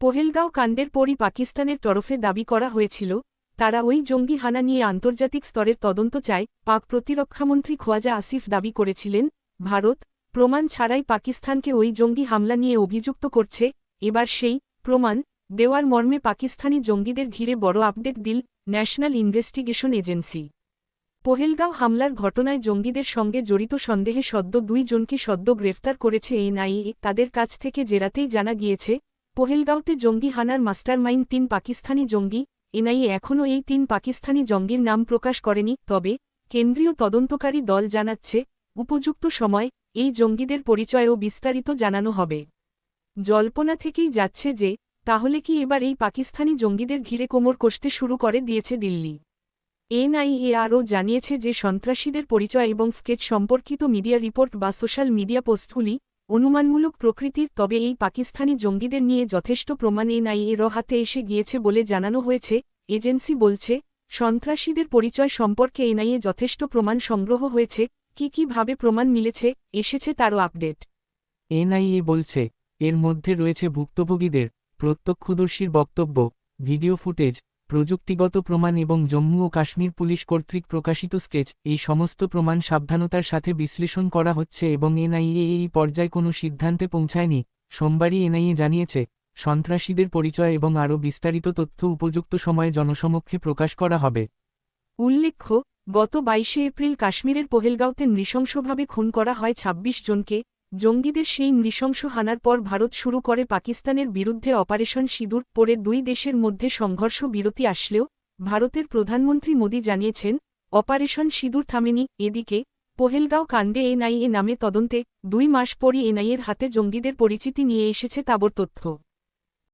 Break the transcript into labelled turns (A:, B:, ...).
A: পহেলগাঁও কাণ্ডের পরই পাকিস্তানের তরফে দাবি করা হয়েছিল, তারা ওই জঙ্গি হানা নিয়ে আন্তর্জাতিক স্তরের তদন্ত চায়। পাক প্রতিরক্ষামন্ত্রী খোয়াজা আসিফ দাবি করেছিলেন, ভারত প্রমাণ ছাড়াই পাকিস্তানকে ওই জঙ্গি হামলা নিয়ে অভিযুক্ত করছে, এবার সেই প্রমাণ দেওয়ার মর্মে পাকিস্তানি জঙ্গিদের ঘিরে বড় আপডেট দিল ন্যাশনাল ইনভেস্টিগেশন এজেন্সি। পহেলগাঁও হামলার ঘটনায় জঙ্গিদের সঙ্গে জড়িত সন্দেহে সদ্য দুই জনকে সদ্য গ্রেফতার করেছে এনআইএ। তাদের কাছ থেকে জেরাতেই জানা গিয়েছে পহেলগাঁওতে জঙ্গি হানার মাস্টারমাইন্ড তিন পাকিস্তানি জঙ্গি, এনআইএ এখনও এই তিন পাকিস্তানি জঙ্গির নাম প্রকাশ করেনি, তবে কেন্দ্রীয় তদন্তকারী দল জানাচ্ছে, উপযুক্ত সময় এই জঙ্গিদের পরিচয় ও বিস্তারিত জানানো হবে। জল্পনা থেকেই যাচ্ছে যে, তাহলে কি এবার এই পাকিস্তানি জঙ্গিদের ঘিরে কোমর কষতে শুরু করে দিয়েছে দিল্লি। এনআইএ আরও জানিয়েছে যে সন্ত্রাসীদের পরিচয় এবং স্কেচ সম্পর্কিত মিডিয়া রিপোর্ট বা সোশ্যাল মিডিয়া পোস্টগুলি অনুমানমূলক প্রকৃতির, তবে এই পাকিস্তানি জঙ্গিদের নিয়ে যথেষ্ট প্রমাণ এনআইএর হাতে এসে গিয়েছে বলে জানানো হয়েছে, এজেন্সি বলছে, সন্ত্রাসীদের পরিচয় সম্পর্কে এনআইএ যথেষ্ট প্রমাণ সংগ্রহ হয়েছে, কি কীভাবে প্রমাণ মিলেছে, এসেছে তারও আপডেট।
B: এনআইএ বলছে, এর মধ্যে রয়েছে ভুক্তভোগীদের প্রত্যক্ষদর্শীর বক্তব্য, ভিডিও ফুটেজ প্রযুক্তিগত প্রমাণ এবং জম্মু ও কাশ্মীর পুলিশ কর্তৃক প্রকাশিত স্কেচ, এই সমস্ত প্রমাণ সাবধানতার সাথে বিশ্লেষণ করা হচ্ছে এবং এনআইএ এই পর্যায়ে কোনো সিদ্ধান্তে পৌঁছায়নি। সোমবারই এনআইএ জানিয়েছে, সন্ত্রাসীদের পরিচয় এবং আরও বিস্তারিত তথ্য উপযুক্ত সময়ে জনসমক্ষে প্রকাশ করা হবে।
A: উল্লেখ্য, গত বাইশে এপ্রিল কাশ্মীরের পহেলগাঁওতে নৃশংসভাবে খুন করা হয় ২৬ জনকে জঙ্গিদের সেই নৃশংস হানার পর ভারত শুরু করে পাকিস্তানের বিরুদ্ধে অপারেশন সিঁদুর পরে দুই দেশের মধ্যে সংঘর্ষ বিরতি আসলেও, ভারতের প্রধানমন্ত্রী মোদী জানিয়েছেন, অপারেশন সিঁদুর থামেনি, এদিকে পহেলগাঁও কাণ্ডে এনআইএ নামে তদন্তে দুই মাস পরই এনআইএর হাতে জঙ্গিদের পরিচিতি নিয়ে এসেছে তাবর তথ্য।